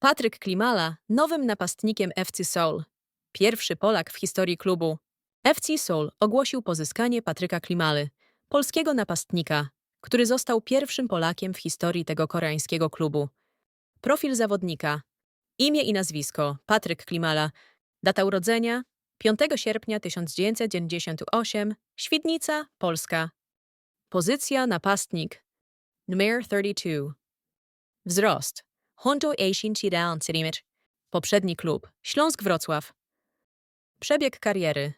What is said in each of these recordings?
Patryk Klimala nowym napastnikiem FC Seoul. Pierwszy Polak w historii klubu. FC Seoul ogłosił pozyskanie Patryka Klimaly, polskiego napastnika, który został pierwszym Polakiem w historii tego koreańskiego klubu. Profil zawodnika. Imię i nazwisko Patryk Klimala. Data urodzenia 5 sierpnia 1998, Świdnica, Polska. Pozycja napastnik. Numer 32. Wzrost. Honto Eishin Chidaon cm. Poprzedni klub. Śląsk Wrocław. Przebieg kariery.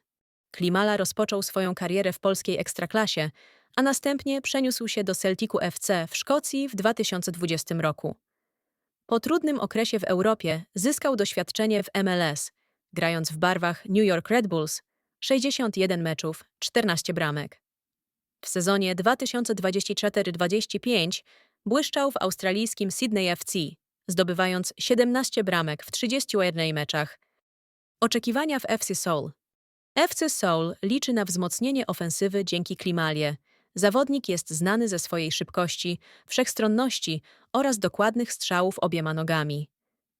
Klimala rozpoczął swoją karierę w polskiej ekstraklasie, a następnie przeniósł się do Celticu FC w Szkocji w 2020 roku. Po trudnym okresie w Europie zyskał doświadczenie w MLS, grając w barwach New York Red Bulls 61 meczów, 14 bramek. W sezonie 2024-25 błyszczał w australijskim Sydney FC, zdobywając 17 bramek w 31 meczach. Oczekiwania w FC Seoul. FC Seoul liczy na wzmocnienie ofensywy dzięki Klimalie. Zawodnik jest znany ze swojej szybkości, wszechstronności oraz dokładnych strzałów obiema nogami.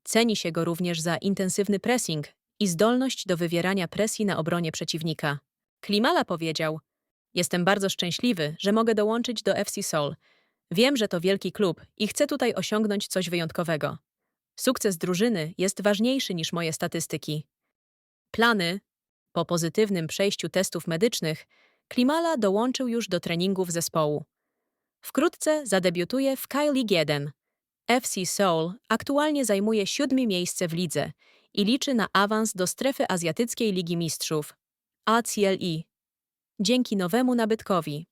Ceni się go również za intensywny pressing i zdolność do wywierania presji na obronie przeciwnika. Klimala powiedział: Jestem bardzo szczęśliwy, że mogę dołączyć do FC Seoul. Wiem, że to wielki klub i chcę tutaj osiągnąć coś wyjątkowego. Sukces drużyny jest ważniejszy niż moje statystyki. Plany. Po pozytywnym przejściu testów medycznych, Klimala dołączył już do treningów zespołu. Wkrótce zadebiutuje w K League 1. FC Seoul aktualnie zajmuje siódme miejsce w lidze i liczy na awans do strefy Azjatyckiej Ligi Mistrzów ACLE. Dzięki nowemu nabytkowi